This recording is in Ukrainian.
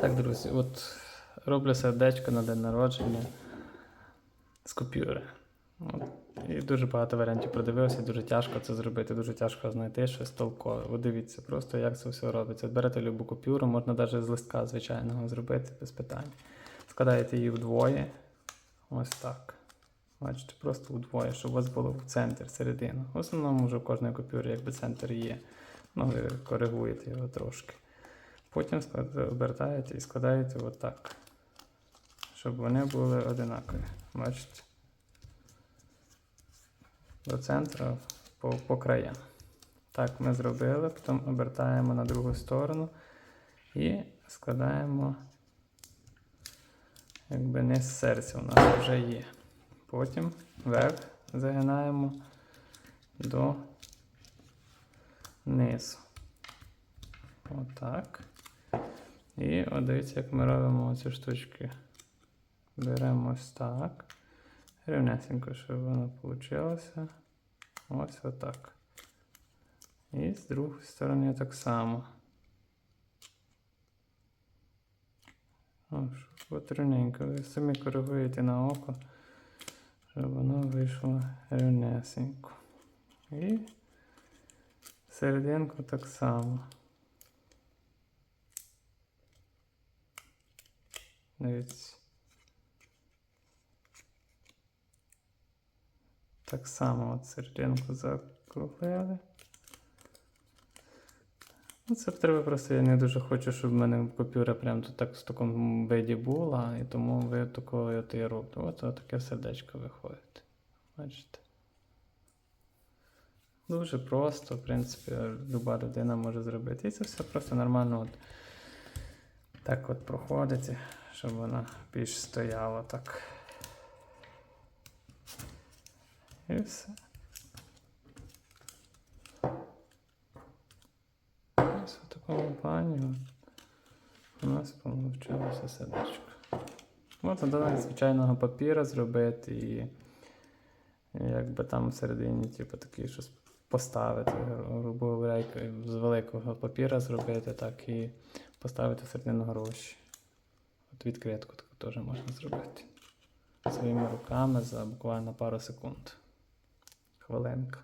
Так, друзі, от роблю сердечко на день народження з купюри. От. І дуже багато варіантів продивився, дуже тяжко це зробити, дуже тяжко знайти щось толкове. Ви дивіться, просто як це все робиться. Берете любу купюру, можна навіть з листка звичайного зробити без питань. Складаєте її вдвоє. Ось так. Бачите, просто вдвоє, щоб у вас було в центр, середина. В основному вже в кожної купюри якби центр є. Ну, ви коригуєте його трошки. Потім обертаєте і складаєте отак. Щоб вони були одинакові. Бачите? До центру по, по краям. Так, ми зробили, потім обертаємо на другу сторону і складаємо, якби низ серця у нас вже є. Потім вверх загинаємо до низу. Отак. І от дивіться, як ми робимо ці штучки. Беремо ось так. Рівнесенько, щоб воно вийшло. Ось отак. І з другої сторони так само. Щоб от рівненько. Ви самі коригуєте на око, щоб воно вийшло рівнесенько. І серединку так само. Дивіться. Так само серединку закруглили. Ну, це треба просто, я не дуже хочу, щоб в мене купюра прям тут так в такому виді була, і тому ви такою от і роблю. От, от таке сердечко виходить. Бачите? Дуже просто, в принципі, люба людина може зробити. І це все просто нормально от, так от проходить, щоб вона більш стояла так. І все. Ось в такому плані у нас вийшло сердечко. Можна додати звичайного папіра зробити і якби там всередині, типу, такий щось поставити, грубо говоря, з великого папіра зробити, так і поставити всередину гроші. От відкритку таку теж можна зробити. Своїми руками за буквально пару секунд. Хвилинка.